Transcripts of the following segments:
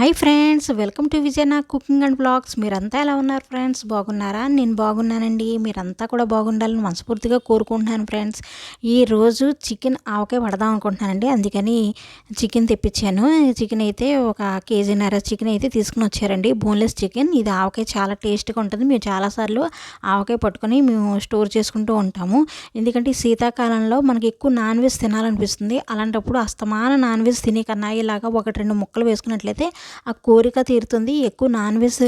Hi friends welcome to Vijayana cooking and blogs మీరంతా ఎలా ఉన్నారు ఫ్రెండ్స్ బాగున్నారా? నేను బాగున్నానండి. మీరంతా కూడా బాగుండాలని మనస్ఫూర్తిగా కోరుకుంటున్నాను ఫ్రెండ్స్ ఈరోజు చికెన్ ఆవకాయ పడదాం అనుకుంటున్నానండి. అందుకని చికెన్ తెప్పించాను. చికెన్ అయితే ఒక కేజీన్నర చికెన్ అయితే తీసుకుని వచ్చారండి. బోన్లెస్ చికెన్ ఇది ఆవకాయ చాలా టేస్ట్గా ఉంటుంది. మేము చాలాసార్లు ఆవకాయ పట్టుకొని మేము స్టోర్ చేసుకుంటూ ఉంటాము. ఎందుకంటే ఈ శీతాకాలంలో మనకి ఎక్కువ నాన్ వెజ్ తినాలనిపిస్తుంది. అలాంటప్పుడు అస్తమాన నాన్ వెజ్ తినే కన్నా ఇలాగా ఒకటి రెండు ముక్కలు వేసుకున్నట్లయితే ఆ కోరిక తీరుతుంది. ఎక్కువ నాన్ వెజ్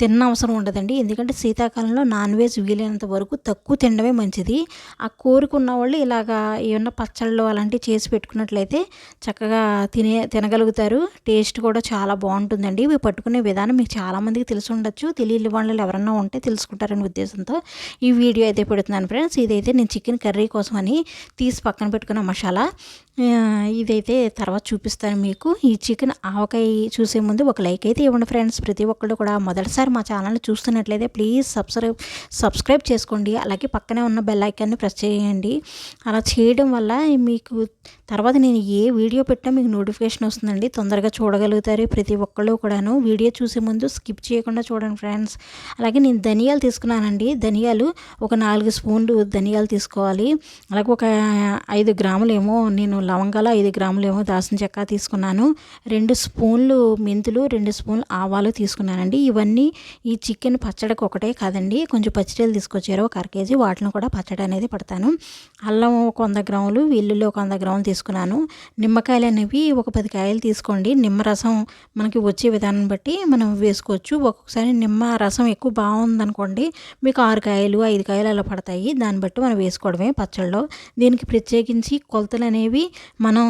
తిన్న అవసరం ఉండదండి. ఎందుకంటే శీతాకాలంలో నాన్ వెజ్ వీలైనంత వరకు తక్కువ తినడమే మంచిది. ఆ కోరిక ఉన్న వాళ్ళు ఇలాగా ఏమన్నా పచ్చళ్ళు అలాంటివి చేసి పెట్టుకున్నట్లయితే చక్కగా తినే తినగలుగుతారు. టేస్ట్ కూడా చాలా బాగుంటుందండి. ఇవి పట్టుకునే విధానం మీకు చాలామందికి తెలిసి ఉండొచ్చు. తెలియని వాళ్ళు ఎవరన్నా ఉంటే తెలుసుకుంటారనే ఉద్దేశంతో ఈ వీడియో అయితే పెడుతున్నాను ఫ్రెండ్స్. ఇదైతే నేను చికెన్ కర్రీ కోసం అని తీసి పక్కన పెట్టుకున్న మసాలా. ఇదైతే తర్వాత చూపిస్తాను మీకు. ఈ చికెన్ ఆవకాయ చూసే ముందు ఒక లైక్ అయితే ఇవ్వండి ఫ్రెండ్స్. ప్రతి ఒక్కళ్ళు కూడా మొదటిసారి మా ఛానల్ని చూస్తున్నట్లయితే ప్లీజ్ సబ్స్క్రైబ్ సబ్స్క్రైబ్ చేసుకోండి. అలాగే పక్కనే ఉన్న బెల్ ఐకాన్ని ప్రెస్ చేయండి. అలా చేయడం వల్ల మీకు తర్వాత నేను ఏ వీడియో పెట్టినా మీకు నోటిఫికేషన్ వస్తుందండి. తొందరగా చూడగలుగుతారు ప్రతి ఒక్కళ్ళు కూడాను. వీడియో చూసే ముందు స్కిప్ చేయకుండా చూడండి ఫ్రెండ్స్. అలాగే నేను ధనియాలు తీసుకున్నానండి. ధనియాలు ఒక నాలుగు స్పూన్లు ధనియాలు తీసుకోవాలి. అలాగే ఒక ఐదు గ్రాములు ఏమో నేను లవంగాలు ఐదు గ్రాములు ఏమో దాసిన చెక్క తీసుకున్నాను. రెండు స్పూన్లు మెంతులు రెండు స్పూన్లు ఆవాలు తీసుకున్నానండి. ఇవన్నీ ఈ చికెన్ పచ్చడికి ఒకటే కాదండి. కొంచెం పచ్చిటీలు తీసుకొచ్చారు. ఒక అర కేజీ వాటిని కూడా పచ్చడి అనేది పడతాను. అల్లం ఒక వంద గ్రాములు వెల్లుల్లి ఒక వంద గ్రాములు తీసుకున్నాను. నిమ్మకాయలు అనేవి ఒక పది కాయలు తీసుకోండి. నిమ్మరసం మనకి వచ్చే విధానం బట్టి మనం వేసుకోవచ్చు. ఒక్కొక్కసారి నిమ్మ రసం ఎక్కువ బాగుందనుకోండి మీకు ఆరు కాయలు ఐదు కాయలు అలా పడతాయి. దాన్ని బట్టి మనం వేసుకోవడమే పచ్చళ్ళలో దీనికి ప్రత్యేకించి కొలతలు అనేవి మనం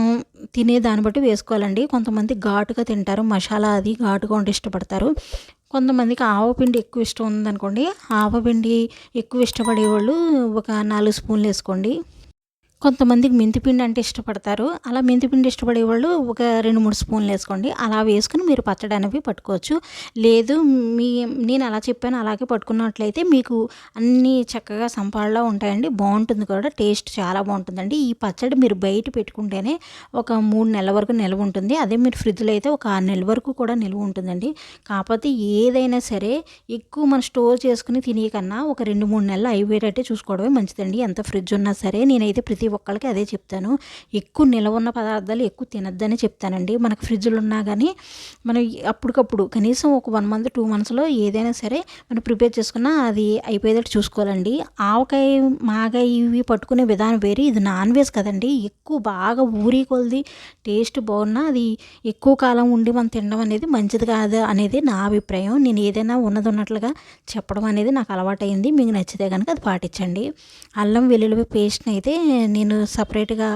తినే దాన్ని బట్టి వేసుకోవాలండి. కొంతమంది ఘాటుగా తింటారు మసాలా చాలా అది ఘాటుగా ఉండి ఇష్టపడతారు. కొంతమందికి ఆవపిండి ఎక్కువ ఇష్టం ఉందనుకోండి ఆవపిండి ఎక్కువ ఇష్టపడే వాళ్ళు ఒక నాలుగు స్పూన్లు వేసుకోండి. కొంతమందికి మెంతిపిండి అంటే ఇష్టపడతారు. అలా మెంతిపిండి ఇష్టపడే వాళ్ళు ఒక రెండు మూడు స్పూన్లు వేసుకోండి. అలా వేసుకుని మీరు పచ్చడి అనేవి పట్టుకోవచ్చు. లేదు మీ నేను అలా చెప్పాను అలాగే పట్టుకున్నట్లయితే మీకు అన్నీ చక్కగా సంపాడలో ఉంటాయండి. బాగుంటుంది కూడా టేస్ట్ చాలా బాగుంటుందండి. ఈ పచ్చడి మీరు బయట పెట్టుకుంటేనే ఒక మూడు నెలల వరకు నిల్వ ఉంటుంది. అదే మీరు ఫ్రిడ్జ్లో అయితే ఒక ఆరు నెలల వరకు కూడా నిల్వ ఉంటుందండి. కాకపోతే ఏదైనా సరే ఎక్కువ మనం స్టోర్ చేసుకుని తినే కన్నా ఒక రెండు మూడు నెలలు అయిపోయేటట్టే చూసుకోవడమే మంచిదండి. ఎంత ఫ్రిడ్జ్ ఉన్నా సరే నేనైతే ప్రతి ఒక్కరికి అదే చెప్తాను. ఎక్కువ నిలవ ఉన్న పదార్థాలు ఎక్కువ తినద్దని చెప్తానండి. మనకు ఫ్రిడ్జ్లు ఉన్నా కానీ మనం అప్పటికప్పుడు కనీసం ఒక వన్ మంత్ టూ మంత్స్లో ఏదైనా సరే మనం ప్రిపేర్ చేసుకున్నా అది అయిపోయేటట్టు చూసుకోవాలండి. ఆవకాయ మాగాయ ఇవి పట్టుకునే విధానం వేరే. ఇది నాన్ వెజ్ కదండి. ఎక్కువ బాగా ఊరి కొలిది టేస్ట్ బాగున్నా అది ఎక్కువ కాలం ఉండి మనం తినడం అనేది మంచిది కాదు అనేది నా అభిప్రాయం. నేను ఏదైనా ఉన్నది ఉన్నట్లుగా చెప్పడం అనేది నాకు అలవాటైంది మీకు నచ్చితే కనుక అది పాటించండి. అల్లం వెల్లుల్లి పేస్ట్ని అయితే నేను నేను సపరేట్గా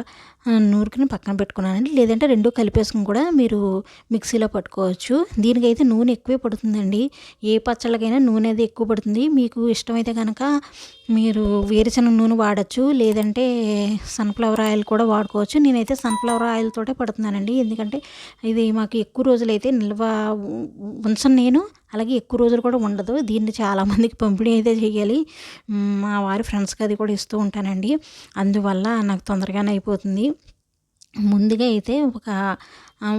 నూరుకుని పక్కన పెట్టుకున్నానండి. లేదంటే రెండు కలిపేసుకుని కూడా మీరు మిక్సీలో పట్టుకోవచ్చు. దీనికైతే నూనె ఎక్కువే పడుతుందండి. ఏ పచ్చళ్ళకైనా నూనె అది ఎక్కువ పడుతుంది. మీకు ఇష్టమైతే కనుక మీరు వేరుశనగ నూనె వాడచ్చు. లేదంటే సన్ఫ్లవర్ ఆయిల్ కూడా వాడుకోవచ్చు. నేనైతే సన్ఫ్లవర్ ఆయిల్ తోటే పడుతున్నానండి. ఎందుకంటే ఇది మాకు ఎక్కువ రోజులైతే నిల్వ ఉంచను నేను. అలాగే ఎక్కువ రోజులు కూడా ఉండదు. దీన్ని చాలామందికి పంపిణీ అయితే చేయాలి. మా వారి ఫ్రెండ్స్కి అది కూడా ఇస్తూ ఉంటానండి. అందువల్ల నాకు తొందరగానే అయిపోతుంది. ముందుగా అయితే ఒక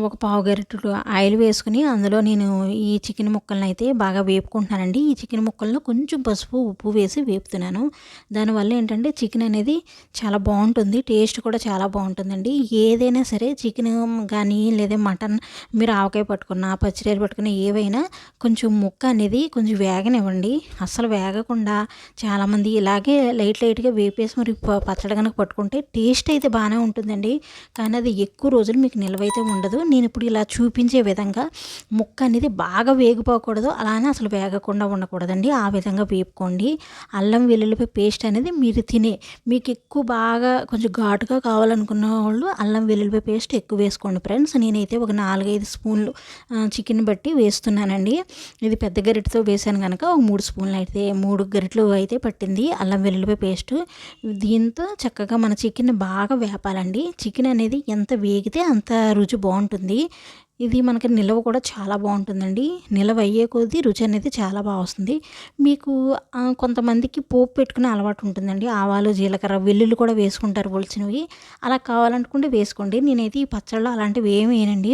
ఒక పావు గరిటెడు ఆయిల్ వేసుకుని అందులో నేను ఈ చికెన్ ముక్కలను అయితే బాగా వేపుకుంటున్నానండి. ఈ చికెన్ ముక్కలను కొంచెం పసుపు ఉప్పు వేసి వేపుతున్నాను. దానివల్ల ఏంటంటే చికెన్ అనేది చాలా బాగుంటుంది. టేస్ట్ కూడా చాలా బాగుంటుందండి. ఏదైనా సరే చికెన్ కానీ లేదా మటన్ మీరు ఆవకాయ పట్టుకున్న పచ్చిరేరు పట్టుకున్న ఏవైనా కొంచెం ముక్క అనేది కొంచెం వేగనివ్వండి. అస్సలు వేగకుండా చాలామంది ఇలాగే లైట్ లైట్గా వేపేసి మరి పచ్చడి కనుక పట్టుకుంటే టేస్ట్ అయితే బాగానే ఉంటుందండి. కానీ అది ఎక్కువ రోజులు మీకు నిల్వైతే ఉండదు. కాదు. నేను ఇప్పుడు ఇలా చూపించే విధంగా ముక్క అనేది బాగా వేగిపోకూడదు. అలానే అసలు వేగకుండా ఉండకూడదండి. ఆ విధంగా వేపుకోండి. అల్లం వెల్లుల్లిపాయ పేస్ట్ అనేది మీరు తినే మీకు ఎక్కువ బాగా కొంచెం ఘాటుగా కావాలనుకున్న వాళ్ళు అల్లం వెల్లుల్లిపాయ పేస్ట్ ఎక్కువ వేసుకోండి ఫ్రెండ్స్. నేనైతే ఒక నాలుగైదు స్పూన్లు చికెన్ బట్టి వేస్తున్నానండి. ఇది పెద్ద గరిటతో వేసాను కనుక ఒక మూడు స్పూన్లు అయితే మూడు గరిటలు అయితే పట్టింది అల్లం వెల్లుల్లిపాయ పేస్ట్. దీంతో చక్కగా మన చికెన్ బాగా వేపాలండి. చికెన్ అనేది ఎంత వేగితే అంత రుచి బాగుంటుంది. బాగుంటుంది. ఇది మనకి నిల్వ కూడా చాలా బాగుంటుందండి. నిల్వ అయ్యే కొద్దీ రుచి అనేది చాలా బాగా వస్తుంది. మీకు కొంతమందికి పోపు పెట్టుకునే అలవాటు ఉంటుందండి. ఆవాలు జీలకర్ర వెల్లుల్లి కూడా వేసుకుంటారు ఒలిచినవి. అలా కావాలనుకుంటే వేసుకోండి. నేనైతే ఈ పచ్చళ్ళు అలాంటివి ఏమి వేయనండి.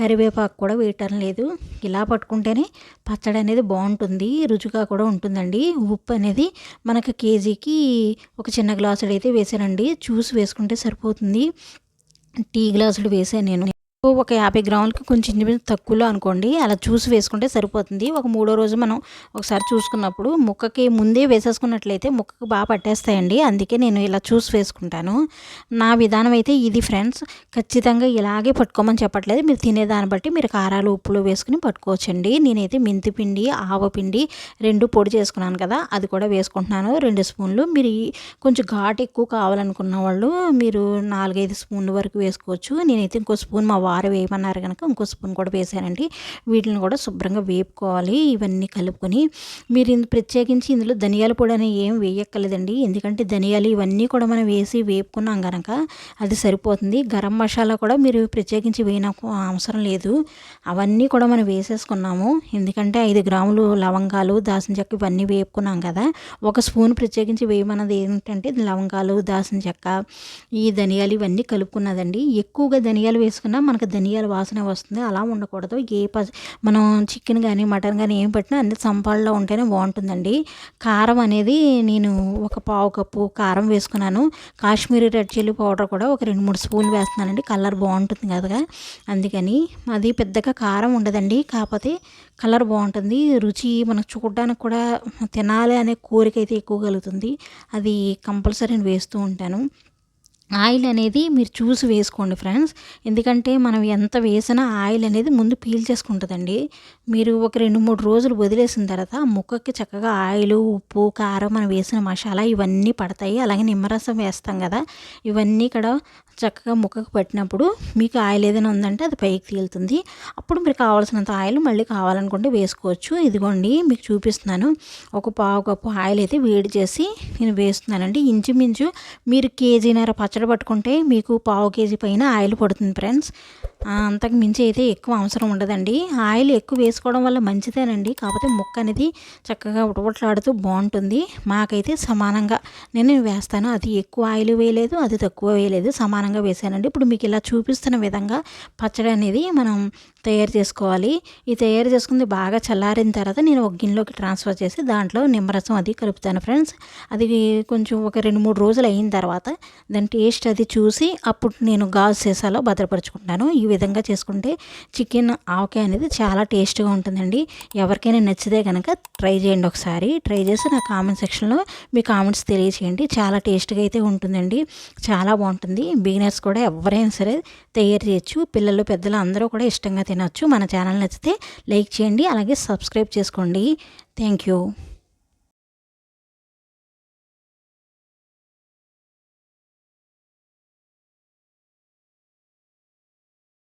కరివేపాకు కూడా వేయటం లేదు. ఇలా పట్టుకుంటేనే పచ్చడి అనేది బాగుంటుంది. రుచిగా కూడా ఉంటుందండి. ఉప్పు అనేది మనకు కేజీకి ఒక చిన్న గ్లాసుడు అయితే వేసానండి. చూసి వేసుకుంటే సరిపోతుంది. టీ గ్లాసులు వేసాను నేను. ఒక యాభై గ్రాములకి కొంచెం తక్కువలో అనుకోండి. అలా చూసి వేసుకుంటే సరిపోతుంది. ఒక మూడో రోజు మనం ఒకసారి చూసుకున్నప్పుడు ముక్కకి ముందే వేసేసుకున్నట్లయితే ముక్కకు బాగా పట్టేస్తాయండి. అందుకే నేను ఇలా చూసి వేసుకుంటాను. నా విధానం అయితే ఇది ఫ్రెండ్స్. ఖచ్చితంగా ఇలాగే పట్టుకోమని చెప్పట్లేదు. మీరు తినేదాన్ని బట్టి మీరు కారాలు ఉప్పులు వేసుకుని పట్టుకోవచ్చండి. నేనైతే మెంతి పిండి ఆవపిండి రెండు పొడి చేసుకున్నాను కదా అది కూడా వేసుకుంటున్నాను. రెండు స్పూన్లు. మీరు కొంచెం ఘాటు ఎక్కువ కావాలనుకున్న వాళ్ళు మీరు నాలుగైదు స్పూన్ల వరకు వేసుకోవచ్చు. నేనైతే ఇంకో స్పూన్ మా వారు వేయమన్నారు కనుక ఇంకో స్పూన్ కూడా వేసానండి వీటిని కూడా శుభ్రంగా వేపుకోవాలి. ఇవన్నీ కలుపుకొని మీరు ప్రత్యేకించి ఇందులో ధనియాల పొడి అని ఏం వేయక్కర్లేదండి. ఎందుకంటే ధనియాలు ఇవన్నీ కూడా మనం వేసి వేపుకున్నాం కనుక అది సరిపోతుంది. గరం మసాలా కూడా మీరు ప్రత్యేకించి వేయన అవసరం లేదు. అవన్నీ కూడా మనం వేసేసుకున్నాము. ఎందుకంటే ఐదు గ్రాములు లవంగాలు దాసిన చెక్క ఇవన్నీ వేపుకున్నాం కదా. ఒక స్పూన్ ప్రత్యేకించి వేయమన్నది ఏంటంటే లవంగాలు దాసిన చెక్క ఈ ధనియాలు ఇవన్నీ కలుపుకున్నదండి. ఎక్కువగా ధనియాలు వేసుకున్నా మనకు మనకి ధనియాల వాసన వస్తుంది. అలా ఉండకూడదు. ఏ ప మనం చికెన్ కానీ మటన్ కానీ ఏం పెట్టినా అన్ని సంపాళ్ళలో ఉంటేనే బాగుంటుందండి. కారం అనేది నేను ఒక పావు కప్పు కారం వేసుకున్నాను. కాశ్మీరీ రెడ్ చిల్లీ పౌడర్ కూడా ఒక రెండు మూడు స్పూన్లు వేస్తున్నానండి. కలర్ బాగుంటుంది కదా అందుకని అది పెద్దగా కారం ఉండదండి. కాకపోతే కలర్ బాగుంటుంది. రుచి మనకు చూడడానికి కూడా తినాలి అనే కోరిక అయితే ఎక్కువ కలుగుతుంది. అది కంపల్సరీ వేస్తూ ఉంటాను. ఆయిల్ అనేది మీరు చూసి వేసుకోండి ఫ్రెండ్స్. ఎందుకంటే మనం ఎంత వేసినా ఆయిల్ అనేది ముందు పీల్ చేసుకుంటుందండి. మీరు ఒక రెండు మూడు రోజులు వదిలేసిన తర్వాత ముక్కకి చక్కగా ఆయిల్ ఉప్పు కారం మనం వేసిన మసాలా ఇవన్నీ పడతాయి. అలాగే నిమ్మరసం వేస్తాం కదా. ఇవన్నీ ఇక్కడ చక్కగా ముక్కకు పట్టినప్పుడు మీకు ఆయిల్ ఏదైనా ఉందంటే అది పైకి తేలుతుంది. అప్పుడు మీరు కావాల్సినంత ఆయిల్ మళ్ళీ కావాలనుకుంటే వేసుకోవచ్చు. ఇదిగోండి మీకు చూపిస్తున్నాను. ఒక పావు కప్పు ఆయిల్ అయితే వేడి చేసి నేను వేస్తున్నానండి. ఇంచుమించు మీరు కేజీన్నర పచ్చడి పట్టుకుంటే మీకు పావు కేజీ పైన ఆయిల్ పడుతుంది ఫ్రెండ్స్. అంతకు మించి అయితే ఎక్కువ అవసరం ఉండదండి. ఆయిల్ ఎక్కువ వేసుకోవడం వల్ల మంచిదేనండి. కాకపోతే ముక్క అనేది చక్కగా ఉడవట్లాడుతూ బాగుంటుంది. మాకైతే సమానంగా నేను వేస్తాను. అది ఎక్కువ ఆయిల్ వేయలేదు అది తక్కువ వేయలేదు సమానంగా వేసానండి. ఇప్పుడు మీకు ఇలా చూపిస్తున్న విధంగా పచ్చడి అనేది మనం తయారు చేసుకోవాలి. ఈ తయారు చేసుకుంది బాగా చల్లారిన తర్వాత నేను ఒక గిన్నెలోకి ట్రాన్స్ఫర్ చేసి దాంట్లో నిమ్మరసం అది కలుపుతాను ఫ్రెండ్స్. అది కొంచెం ఒక రెండు మూడు రోజులు అయిన తర్వాత దాని టేస్ట్ అది చూసి అప్పుడు నేను గాజు సీసాలో భద్రపరుచుకుంటాను. ఈ విధంగా చేసుకుంటే చికెన్ ఆవకాయ అనేది చాలా టేస్ట్గా ఉంటుందండి. ఎవరికైనా నచ్చితే కనుక ట్రై చేయండి ఒకసారి. ట్రై చేసి నా కామెంట్ సెక్షన్లో మీ కామెంట్స్ తెలియచేయండి. చాలా టేస్ట్గా అయితే ఉంటుందండి. చాలా బాగుంటుంది. బిగినర్స్ కూడా ఎవరైనా సరే తయారు చేయొచ్చు. పిల్లలు పెద్దలు అందరూ కూడా ఇష్టంగా తినచ్చు. మన ఛానల్ నచ్చితే లైక్ చేయండి. అలాగే సబ్స్క్రైబ్ చేసుకోండి. Thank you.